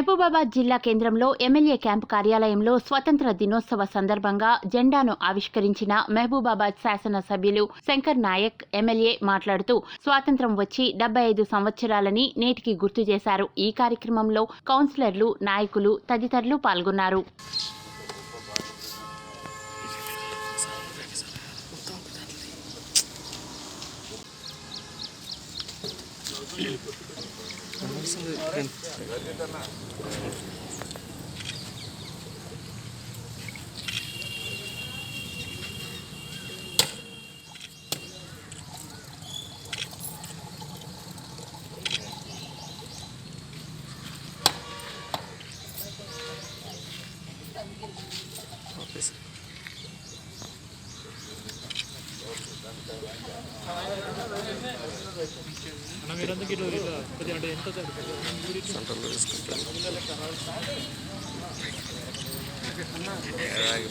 మహబూబాబాద్ జిల్లా కేంద్రంలో MLA camp కార్యాలయంలో స్వతంత్ర దినోత్సవ సందర్భంగా జెండాను ఆవిష్కరించిన మహబూబాబాద్ శాసనసభ్యులు శంకర్ నాయక్ ఎమ్మెల్యే మాట్లాడుతూ స్వాతంత్రం వచ్చి డెబ్బై ఐదు సంవత్సరాలని నేటికి గుర్తు చేశారు. ఈ కార్యక్రమంలో కౌన్సిలర్లు నాయకులు తదితరులు పాల్గొన్నారు. అన్న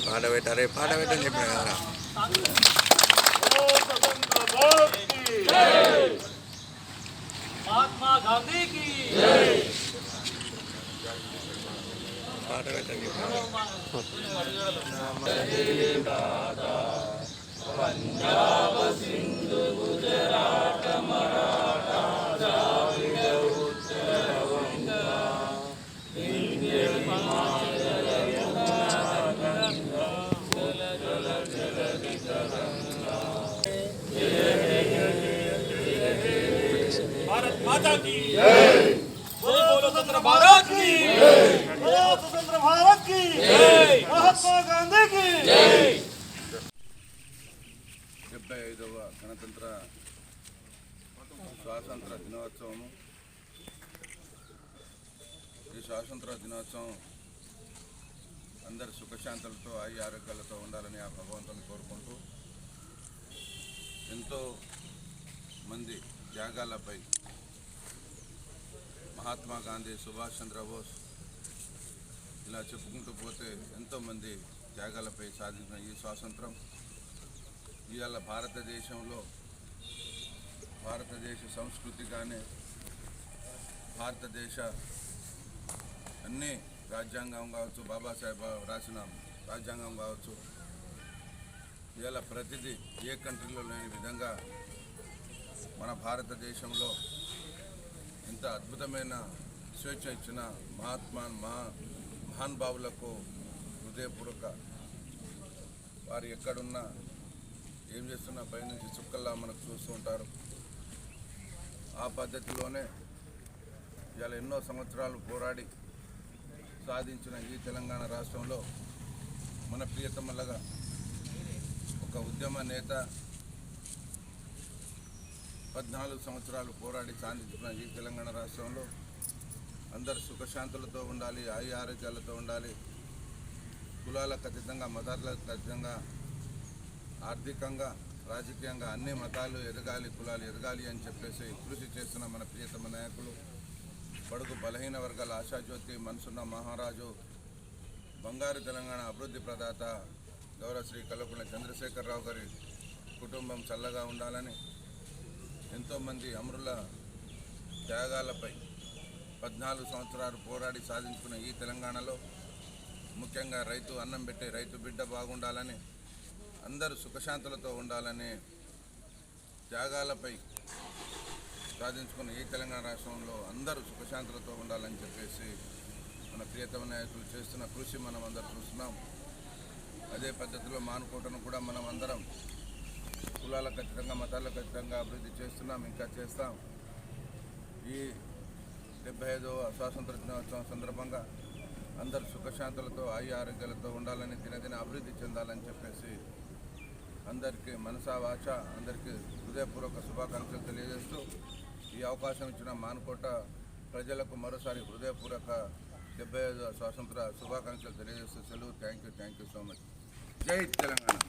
పాట పెట్టారే పాట పెట్టని చెప్పిన కదా పాట పెట్టని పంజాబ్ సింధు గుజరాట్ माता की जय बोलो स्वतंत्र भारत की बोलो स्वतंत्र भारत की महात्मा गांधी की డెబ్బై ఐదవ గణతంత్ర స్వాతంత్ర దినోత్సవము ఈ స్వాతంత్ర దినోత్సవం అందరి సుఖశాంతులతో ఆయి ఆరోగ్యాలతో ఉండాలని ఆ భగవంతుని కోరుకుంటూ ఎంతో మంది త్యాగాలపై మహాత్మా గాంధీ సుభాష్ చంద్రబోస్ ఇలా చెప్పుకుంటూ పోతే ఎంతోమంది త్యాగాలపై సాధించిన ఈ స్వాతంత్రం. ఇవాళ భారతదేశంలో భారతదేశ సంస్కృతి కానీ భారతదేశ అన్ని రాజ్యాంగం కావచ్చు బాబాసాహెబ్ రాసిన రాజ్యాంగం కావచ్చు ఇవాళ ప్రతిదీ ఏ కంట్రీలో లేని విధంగా మన భారతదేశంలో ఇంత అద్భుతమైన స్వేచ్ఛ ఇచ్చిన మహాత్మా మహా మహానుభావులకు హృదయపూర్వక వారు ఎక్కడున్నా ఏం చేస్తున్నా పైనుంచి చుక్కల్లా మనకు చూస్తూ ఉంటారు. ఆ పద్ధతిలోనే ఇవాళ ఎన్నో సంవత్సరాలు పోరాడి సాధించిన ఈ తెలంగాణ రాష్ట్రంలో మన ప్రియతమల్లగా ఒక ఉద్యమ నేత పద్నాలుగు సంవత్సరాలు పోరాడి సాధించిన ఈ తెలంగాణ రాష్ట్రంలో అందరు సుఖశాంతులతో ఉండాలి ఆయు ఆరోగ్యాలతో ఉండాలి. కులాలకు ఖచ్చితంగా మతాలకు ఖచ్చితంగా ఆర్థికంగా రాజకీయంగా అన్ని మతాలు ఎదగాలి కులాలు ఎదగాలి అని చెప్పేసి కృషి చేస్తున్న మన ప్రియతమ నాయకులు బడుగు బలహీన వర్గాల ఆశాజ్యోతి మనసున్న మహారాజు బంగారు తెలంగాణ అభివృద్ధి ప్రదాత గౌరవ శ్రీ కల్వకుంట్ల చంద్రశేఖరరావు గారి కుటుంబం చల్లగా ఉండాలని ఎంతోమంది అమరుల త్యాగాలపై పద్నాలుగు సంవత్సరాలు పోరాడి సాధించుకున్న ఈ తెలంగాణలో ముఖ్యంగా రైతు అన్నం పెట్టే రైతు బిడ్డ బాగుండాలని అందరూ సుఖశాంతులతో ఉండాలని త్యాగాలపై సాధించుకున్న ఈ తెలంగాణ రాష్ట్రంలో అందరూ సుఖశాంతులతో ఉండాలని చెప్పేసి మన ప్రియతమ నాయకులు చేస్తున్న కృషి మనం అందరూ చూస్తున్నాం. అదే పద్ధతిలో మానుకోవటం కూడా మనం అందరం కులాలకు ఖచ్చితంగా మతాలకు ఖచ్చితంగా అభివృద్ధి చేస్తున్నాం ఇంకా చేస్తాం. ఈ డెబ్బై ఐదవ స్వాతంత్ర దినోత్సవం సందర్భంగా అందరు సుఖశాంతులతో ఆయు ఆరోగ్యాలతో ఉండాలని దినదిన అభివృద్ధి చెందాలని చెప్పేసి అందరికీ మనసా వాచ అందరికీ హృదయపూర్వక శుభాకాంక్షలు తెలియజేస్తూ ఈ అవకాశం ఇచ్చిన మానుకోట ప్రజలకు మరోసారి హృదయపూర్వక డెబ్బై ఐదు స్వాతంత్ర శుభాకాంక్షలు తెలియజేస్తూ సెలవు. Thank you thank you so much జై తెలంగాణ.